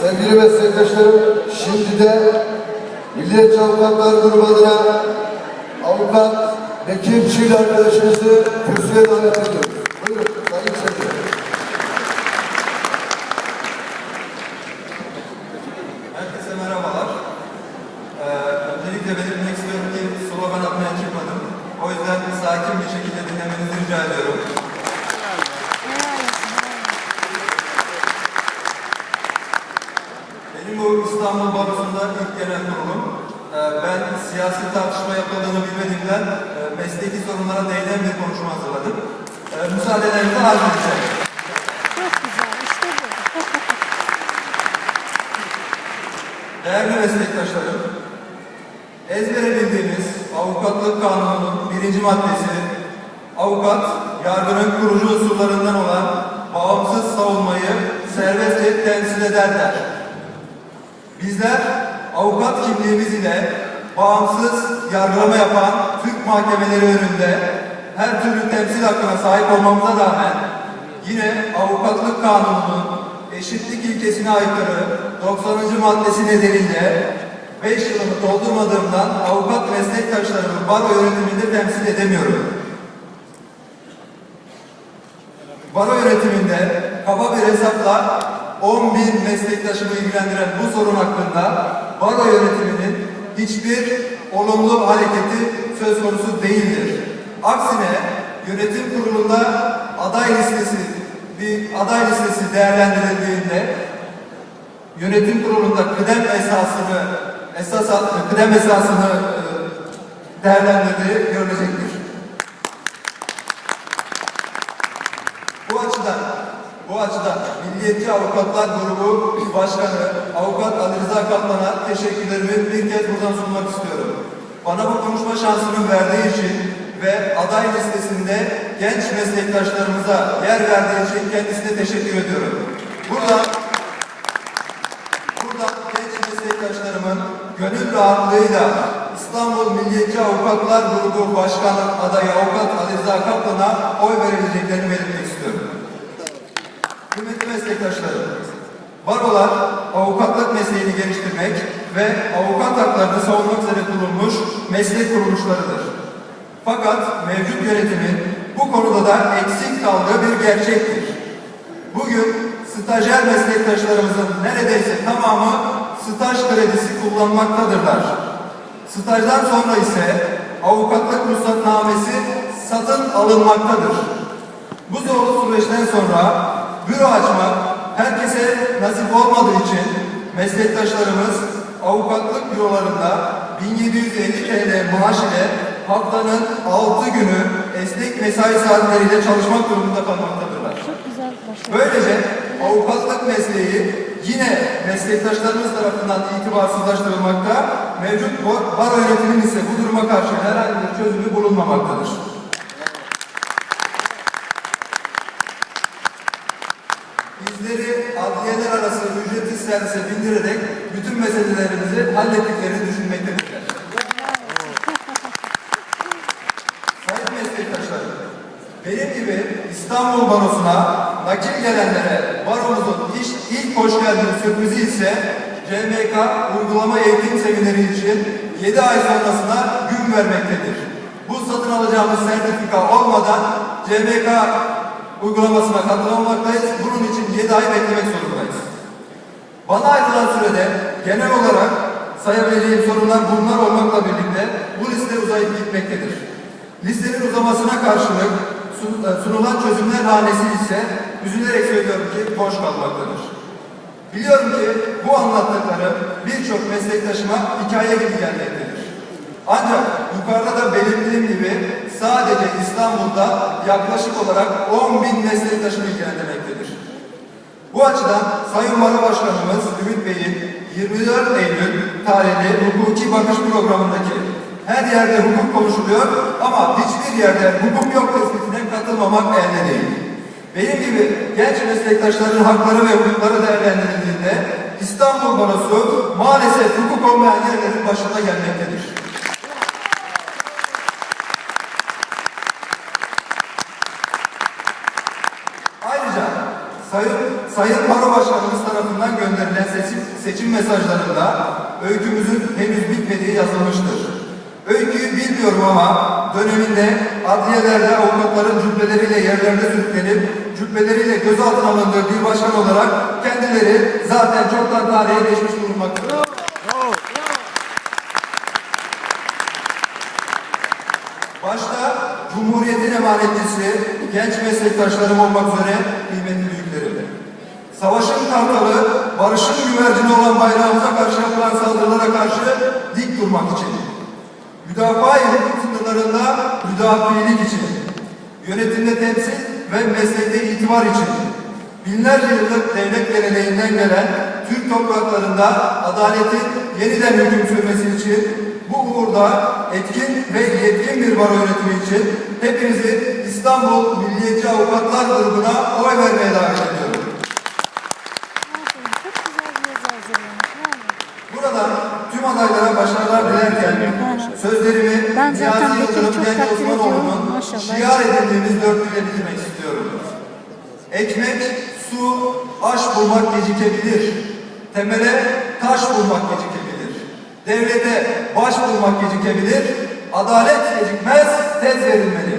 Sevgili meslektaşlarım, şimdi de Milliyetçi Avukatlar Grubu adına Avukat Bekir Çiğli arkadaşımızı kürsüye davet ediyoruz. Ben siyasi tartışma yapıldığını bilmediğimden e, mesleki sorunlara değinen bir konuşma hazırladım. Ee, müsaadenizle arz edeceğim. Çok güzel, işte bu. Değerli meslektaşlarım, ezbere bildiğimiz avukatlık kanununun birinci maddesi, avukat, yargının kurucu unsurlarından olan bağımsız savunmayı serbestçe temsil ederler. Bizler avukat kimliğimiz ile bağımsız yargılama yapan Türk mahkemeleri önünde her türlü temsil hakkına sahip olmamıza rağmen yine avukatlık kanununun eşitlik ilkesine aykırı 90. maddesi nedeniyle 5 yılımı doldurmadığımdan avukat meslektaşlarımı baro yönetiminde temsil edemiyorum. Baro yönetiminde kaba bir hesapla 10 bin meslektaşımı ilgilendiren bu sorun hakkında baro yönetiminin hiçbir olumlu hareketi söz konusu değildir. Aksine yönetim kurulunda aday listesi bir aday listesi değerlendirildiğinde yönetim kurulunda kıdem esasını esas kıdem esasını e, değerlendirdiği görülecektir. Bu açıdan, bu açıdan Milliyetçi Avukatlar Grubu Başkanı Avukat Ali Rıza Kaplan'a teşekkürlerimi bir kez buradan sunmak istiyorum. Bana bu konuşma şansını verdiği için ve aday listesinde genç meslektaşlarımıza yer verdiği için kendisine teşekkür ediyorum. Burada Burada genç meslektaşlarımın gönül rahatlığıyla İstanbul Milliyetçi Avukatlar Grubu Başkanı adayı Avukat Ali Rıza Kaplan'a oy verileceklerini belirtmek istiyorum. Kıymetli meslektaşlarım, barolar avukatlık mesleğini geliştirmek ve avukat haklarını savunmak üzere kurulmuş meslek kuruluşlarıdır. Fakat mevcut yönetimin bu konuda da eksik kaldığı bir gerçektir. Bugün stajyer meslektaşlarımızın neredeyse tamamı staj kredisi kullanmaktadırlar. Stajdan sonra ise avukatlık ruhsatnamesi satın alınmaktadır. Bu zorlu süreçten sonra büro açmak herkese nasip olmadığı için meslektaşlarımız avukatlık bürolarında 1750 TL maaş ile haftanın 6 günü esnek mesai saatleriyle çalışmak durumunda kalmaktadırlar. Böylece avukatlık mesleği yine meslektaşlarımız tarafından itibarsızlaştırılmakta, mevcut baro yönetiminin ise bu duruma karşı herhangi bir çözümü bulunmamaktadır. Bütün meselelerimizi hallettiklerini düşünmektedirler. Sayın meslektaşlarım, benim gibi İstanbul Barosu'na nakil gelenlere baromuzun iş, ilk hoş geldin sürprizi ise CMK uygulama eğitim semineri için 7 ay sonrasına gün vermektedir. Bu satın alacağımız sertifika olmadan CMK uygulamasına katılamaktayız. Bunun için 7 ay beklemek zorundayız. Bana ayrılan sürede genel olarak sayabileceğim sorunlar bunlar olmakla birlikte bu liste uzayıp gitmektedir. Listenin uzamasına karşılık e, sunulan çözümler hanesi ise üzülerek söylüyorum ki boş kalmaktadır. Biliyorum ki bu anlattıklarım birçok meslektaşıma hikaye gibi gelmektedir. Ancak yukarıda da belirttiğim gibi sadece İstanbul'da yaklaşık olarak 10 bin meslektaşımı ilgilendirmektedir. Bu açıdan Sayın Baro Başkanımız Ümit Bey'in 24 Eylül tarihli hukuki bakış programındaki her yerde hukuk konuşuluyor ama hiçbir yerde hukuk yok tespitine katılmamak elde değil. Benim gibi genç meslektaşların hakları ve hukukları değerlendirildiğinde İstanbul Barosu maalesef hukuk olmayan yerlerin başına gelmektedir. Ayrıca Sayın, Sayın Baro Başkanımız tarafından gönderilen seçim, seçim mesajlarında öykümüzün henüz bitmediği yazılmıştır. Öyküyü bilmiyorum ama döneminde adliyelerde avukatların cübbeleriyle yerlerde sürüklenip cübbeleriyle gözaltına alındığı bir başkan olarak kendileri zaten çoktan tarihe geçmiş bulunmaktadır. Başta Cumhuriyet'in emanetçisi, genç meslektaşlarım olmak üzere kıymetli büyüklerim. Savaşın kartalı, barışın güvercini olan bayrağımıza karşı yapılan saldırılara karşı dik durmak için. Müdafaa-i hukuk sınırlarında müdafiilik için. Yönetimde temsil ve meslekte itibar için. Binlerce yıllık devlet geleneğinden gelen Türk topraklarında adaletin yeniden hüküm sürmesi için bu uğurda etkin ve yetkin bir baro yönetimi için hepinizi İstanbul Milliyetçi Avukatlar Grubu'na oy vermeye davet ediyorum. Sözlerimi Ben zaten Niyazi Yıldırım ediyorum. Osmanoğlu'nun şiar edindiğimiz dörtlüğüyle bitirmek istiyorum. Ekmek, su, aş bulmak gecikebilir. Temele taş bulmak gecikebilir. Devlete baş bulmak gecikebilir. Adalet gecikmez, tez verilmeli.